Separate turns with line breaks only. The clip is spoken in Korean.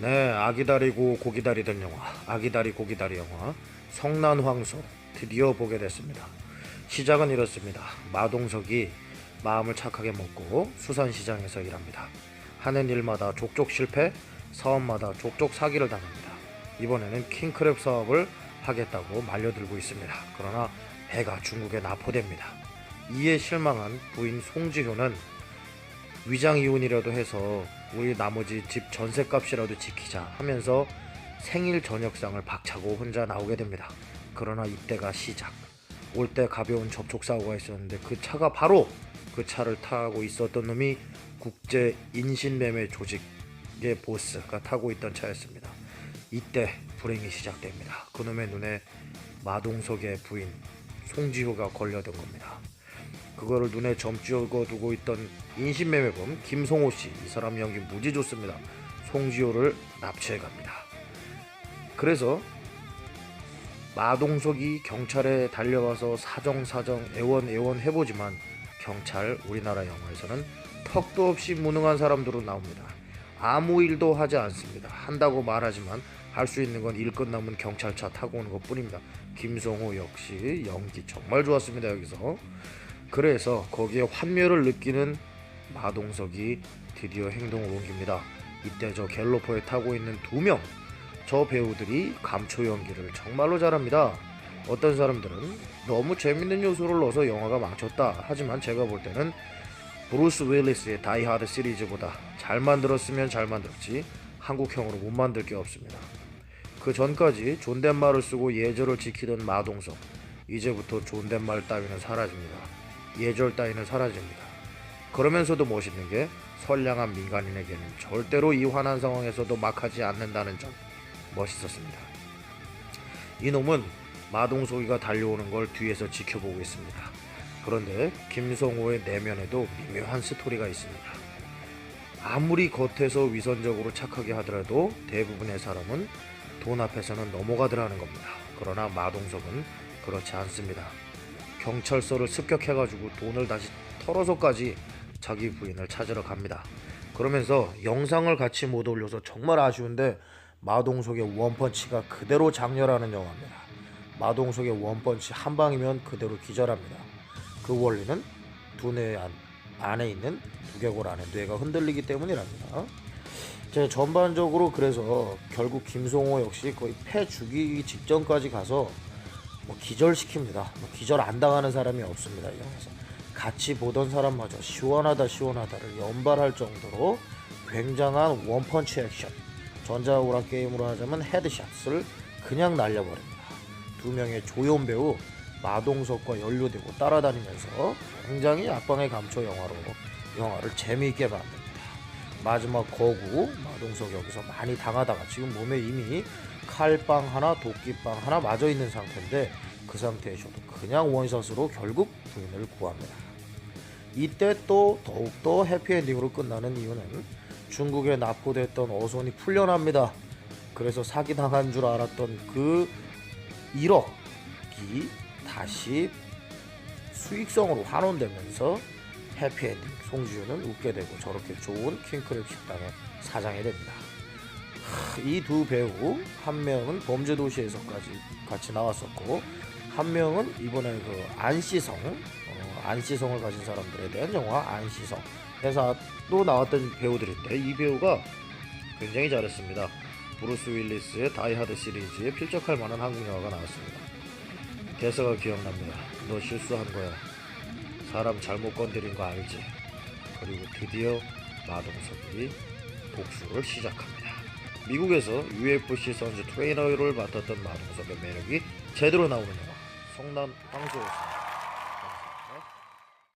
네, 아기 다리고 고기 다리던 영화, 아기 다리 고기 다리 영화, 성난황소 드디어 보게 됐습니다. 시작은 이렇습니다. 마동석이 마음을 착하게 먹고 수산시장에서 일합니다. 하는 일마다 족족 실패, 사업마다 족족 사기를 당합니다. 이번에는 킹크랩 사업을 하겠다고 말려들고 있습니다. 그러나 배가 중국에 납포됩니다. 이에 실망한 부인 송지효는 위장 이혼이라도 해서 우리 나머지 집 전셋값이라도 지키자 하면서 생일 저녁상을 박차고 혼자 나오게 됩니다. 그러나 이때가 시작. 올 때 가벼운 접촉 사고가 있었는데 그 차가 바로 그 차를 타고 있었던 놈이 국제 인신매매 조직의 보스가 타고 있던 차였습니다. 이때 불행이 시작됩니다. 그놈의 눈에 마동석의 부인 송지효가 걸려든 겁니다. 그거를 눈에 점찍어 두고 있던 인신매매범 김송호 씨, 이 사람 연기 무지 좋습니다. 송지효를 납치해 갑니다. 그래서 마동석이 경찰에 달려와서 사정사정 애원 애원 해보지만 경찰 우리나라 영화에서는 턱도 없이 무능한 사람들로 나옵니다. 아무 일도 하지 않습니다. 한다고 말하지만 할 수 있는 건 일 끝나면 경찰차 타고 오는 것 뿐입니다. 김성호 역시 연기 정말 좋았습니다 여기서. 그래서 거기에 환멸을 느끼는 마동석이 드디어 행동을 옮깁니다. 이때 저 갤로퍼에 타고 있는 두 명 저 배우들이 감초 연기를 정말로 잘합니다. 어떤 사람들은 너무 재밌는 요소를 넣어서 영화가 망쳤다. 하지만 제가 볼 때는 브루스 윌리스의 다이하드 시리즈보다 잘 만들었으면 잘 만들었지 한국형으로 못 만들 게 없습니다. 그 전까지 존댓말을 쓰고 예절을 지키던 마동석 이제부터 존댓말 따위는 사라집니다. 예절 따위는 사라집니다. 그러면서도 멋있는 게 선량한 민간인에게는 절대로 이 화난 상황에서도 막하지 않는다는 점 멋있었습니다. 이놈은 마동석이가 달려오는 걸 뒤에서 지켜보고 있습니다. 그런데 김성호의 내면에도 미묘한 스토리가 있습니다. 아무리 겉에서 위선적으로 착하게 하더라도 대부분의 사람은 돈 앞에서는 넘어가더라는 겁니다. 그러나 마동석은 그렇지 않습니다. 경찰서를 습격해가지고 돈을 다시 털어서까지 자기 부인을 찾으러 갑니다. 그러면서 영상을 같이 못 올려서 정말 아쉬운데 마동석의 원펀치가 그대로 장렬하는 영화입니다. 마동석의 원펀치 한 방이면 그대로 기절합니다. 그 원리는 두뇌 안, 안에 있는 두개골 안에 뇌가 흔들리기 때문이랍니다. 제 전반적으로 그래서 결국 김송호 역시 거의 패 죽이기 직전까지 가서 뭐 기절시킵니다. 뭐 기절 안 당하는 사람이 없습니다. 이 영화에서 같이 보던 사람마저 시원하다 시원하다를 연발할 정도로 굉장한 원펀치 액션. 전자오락 게임으로 하자면 헤드샷을 그냥 날려버립니다. 두 명의 조연 배우 마동석과 연루되고 따라다니면서 굉장히 약방의 감초 영화로 영화를 재미있게 만듭니다. 마지막 거구 마동석 여기서 많이 당하다가 지금 몸에 이미 칼빵 하나 도끼빵 하나 맞아 있는 상태인데 그 상태에서도 그냥 원샷으로 결국 부인을 구합니다. 이때 또 더욱더 해피엔딩으로 끝나는 이유는 중국에 납포됐던 어선이 풀려납니다. 그래서 사기당한 줄 알았던 그 1억이 다시 수익성으로 환원되면서 해피엔딩 송지효는 웃게 되고 저렇게 좋은 킹크랩 식당의 사장이 됩니다. 이 두 배우 한 명은 범죄도시에서까지 같이 나왔었고 한 명은 이번에 그 안시성 어, 안시성을 가진 사람들에 대한 영화 안시성 회사도 나왔던 배우들인데 이 배우가 굉장히 잘했습니다. 브루스 윌리스의 다이하드 시리즈에 필적할 만한 한국 영화가 나왔습니다. 대사가 기억납니다. 너 실수한 거야. 사람 잘못 건드린 거 알지? 그리고 드디어 마동석이 복수를 시작합니다. 미국에서 UFC 선수 트레이너를 맡았던 마동석의 매력이 제대로 나오는 영화 성남 황소였습니다.